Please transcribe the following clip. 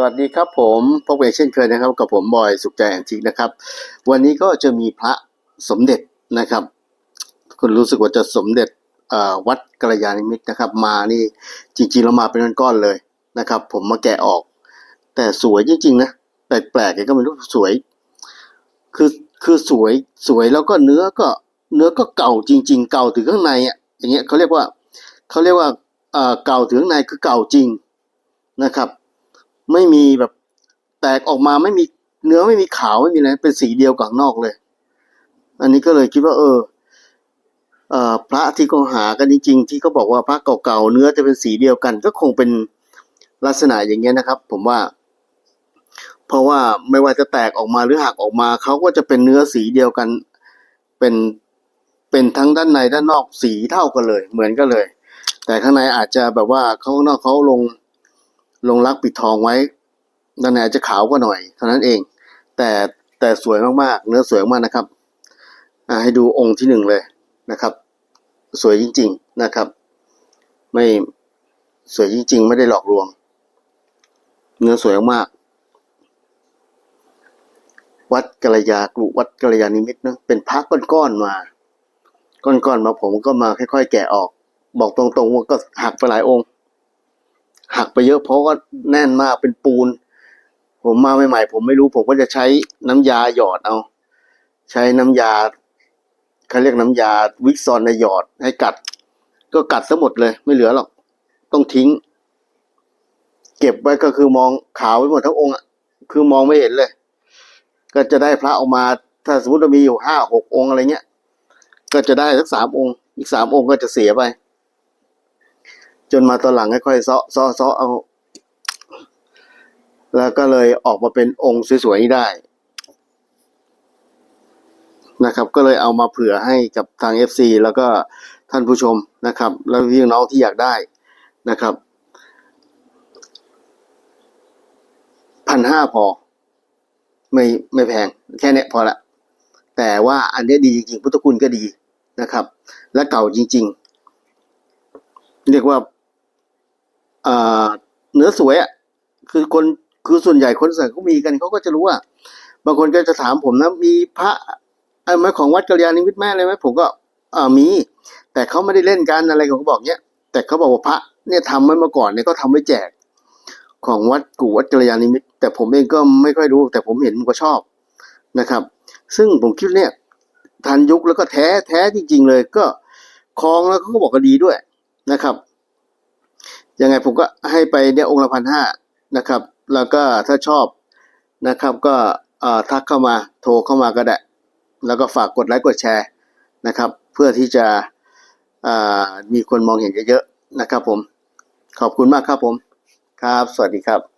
สวัสดีครับผมพบกันเช่นเคยนะครับ กับผมบอยสุขใจแอนทิกนะครับ วันนี้ก็จะมีพระสมเด็จนะครับ คุณรู้สึกว่าจะสมเด็จวัดกัลยาณิมิตรนะครับ มานี่จริงๆเรามาเป็นก้อนเลยนะครับ ผมมาแกะออก แต่สวยจริง ๆ นะแปลกๆก็ไม่รู้สวย คือคือสวยสวยแล้วก็เนื้อก็เนื้อก็เก่าจริง ๆ เก่าถึงข้างในอะอย่างเงี้ยเขาเรียกว่าเขาเรียกว่าเก่าถึงข้างในคือเก่าจริงนะครับ ไม่มีแบบแตกออกมาไม่มีเนื้อไม่มีขาวไม่มีอะไรเป็นสีเดียวกับนอกเลย อันนี้ก็เลยคิดว่า เออเออพระที่เขาหากันจริงๆที่เขาบอกว่าพระเก่าๆเนื้อจะเป็นสีเดียวกัน ก็คงเป็นลักษณะอย่างเงี้ยนะครับ ผมว่า เพราะว่าไม่ว่าจะแตกออกมาหรือหักออกมาเขาก็จะเป็นเนื้อสีเดียวกันเป็นเป็นทั้งด้านในด้านนอกสีเท่ากันเลย เหมือนกันเลย แต่ข้างในอาจจะแบบว่าเขาข้างนอกเขาลง ลงรักปิดทองไว้ด้านในจะขาวกว่าหน่อยเท่านั้นเอง แต่แต่สวยมากๆ เนื้อสวยมากนะครับให้ดูองค์ที่หนึ่งเลยนะครับ สวยจริง ๆนะครับ ไม่สวยจริง ๆ ไม่ได้หลอกลวง เนื้อสวยมาก วัดกัลยากรุวัดกัลยาณิมิตนะเป็นพระก้อนๆมาก้อนๆมาผมก็มาค่อยๆแกะออก บอกตรงๆว่าก็หักไปหลายองค์ หักไปเยอะเพราะว่าแน่นมากเป็นปูน ผมมาใหม่ๆผมไม่รู้ผมก็จะใช้น้ำยาหยอดเอา ใช้น้ำยาเขาเรียกน้ำยาวิกซอนในหยอดให้กัด ก็กัดซะหมดเลย ไม่เหลือหรอกต้องทิ้ง เก็บไว้ก็คือมองขาวไปหมดทั้งองค์อะคือมองไม่เห็นเลย ก็จะได้พระออกมา ถ้าสมมติเรามีอยู่ห้าหกองค์อะไรเงี้ย ก็จะได้สักสามองค์ อีกสามองค์ก็จะเสียไป จนมาตอนหลังค่อยๆเซาะเซาะเซาะเอา แล้วก็เลยออกมาเป็นองค์สวยๆนี้ได้ นะครับ ก็เลยเอามาเผื่อให้กับทาง FC แล้วก็ท่านผู้ชมนะครับ แล้วพี่น้องที่อยากได้นะครับพันห้าพอ ไม่ไม่แพง แค่เนี้ยพอละ แต่ว่าอันนี้ดีจริงๆ พุทธคุณก็ดีนะครับ และเก่าจริง ๆ เรียกว่า เนื้อสวยอะคือคนคือส่วนใหญ่คนใส่เขามีกันเขาก็จะรู้ว่าบางคนก็จะถามผมนะมีพระไอ้ไม้ของวัดกัลยาณิมิตรแม่เลยไหมผมก็อ่ามี แต่เขาไม่ได้เล่นกันอะไรเขาบอกเนี้ยแต่เขาบอกว่าพระเนี่ยทำไว้มาก่อนเนี่ยก็ทำไว้แจก ของวัดกู่วัดกัลยาณิมิตรแต่ผมเองก็ไม่ค่อยรู้ แต่ผมเห็นผมก็ชอบนะครับ ซึ่งผมคิดเนี่ยทันยุคแล้วก็แท้แท้จริง ๆ เลยก็คลองแล้วเขาก็บอกก็ดีด้วยนะครับ ยังไงผมก็ให้ไปเนี่ยองค์ละพันห้านะครับ แล้วก็ถ้าชอบนะครับก็ทักเข้ามาโทรเข้ามาก็ได้ แล้วก็ฝากกดไลค์กดแชร์นะครับ เพื่อที่จะมีคนมองเห็นเยอะๆนะครับผมขอบคุณมากครับผมครับ สวัสดีครับ